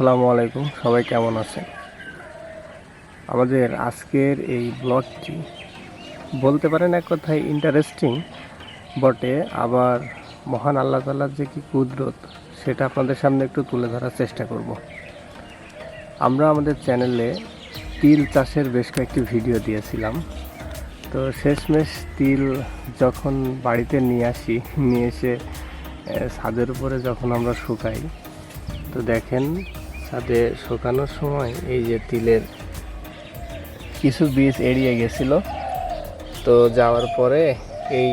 আসসালামু আলাইকুম, সবাই কেমন আছেন? আমাদের আজকের এই ব্লগটি বলতে পারেন এক কথায় ইন্টারেস্টিং বটে। আবার মহান আল্লাহ তাল্লার যে কি কুদরত, সেটা আপনাদের সামনে একটু তুলে ধরার চেষ্টা করব। আমরা আমাদের চ্যানেলে তিল চাষের বেশ কয়েকটি ভিডিও দিয়েছিলাম। তো শেষমেশ তিল যখন বাড়িতে নিয়ে আসি, নিয়ে এসে ছাদের উপরে যখন আমরা শুকাই, তো দেখেন ছাদে শুকানোর সময় এই যে তিলের কিছু বীজ এড়িয়ে গেছিল। তো যাওয়ার পরে এই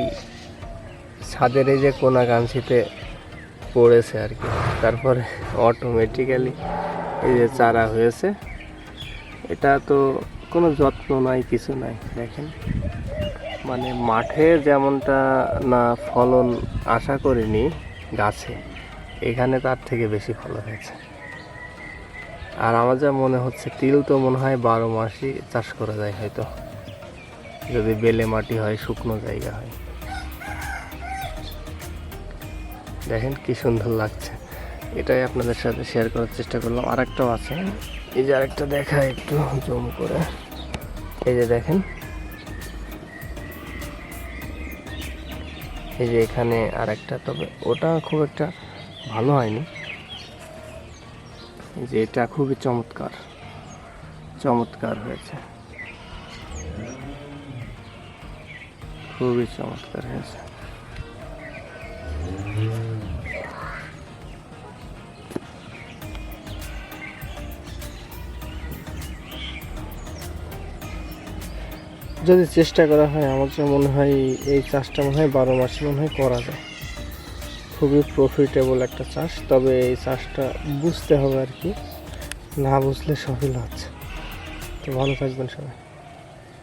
ছাদের এই যে কোনা কাঞ্চিতে পড়েছে আর কি। তারপরে অটোমেটিক্যালি এই যে চারা হয়েছে। এটা তো কোনো যত্ন নাই, কিছু নাই, দেখেন। মানে মাঠে যেমনটা না ফলন আশা করিনি, গাছে, এখানে তার থেকে বেশি ফলন হয়েছে। আর আমার যা মনে হচ্ছে, তিল তো মনে হয় বারো মাসই চাষ করা যায় হয়তো। যদি বেলে মাটি হয়, শুকনো জায়গা হয়। দেখেন কি সুন্দর লাগছে। এটাই আপনাদের সাথে শেয়ার করার চেষ্টা করলাম। আরেকটাও আছে। এই যে আরেকটা দেখা একটু জম করে। এই যে দেখেন। এই যে এখানে আরেকটা, তবে ওটা খুব একটা ভালো হয়নি। যে এটা খুবই চমৎকার। চমৎকার হয়েছে। খুবই চমৎকার হয়েছে। যদি চেষ্টা করা হয়, আমার মনে হয় এই চাষটা মনে হয় বারো মাসে মনে হয় করা যায়। খুবই প্রফিটেবল একটা চাষ, তবে এই চাষটা বুঝতে হবে আর কি। না বুঝলে সফল হচ্ছে। তো ভালো থাকবেন সবাই।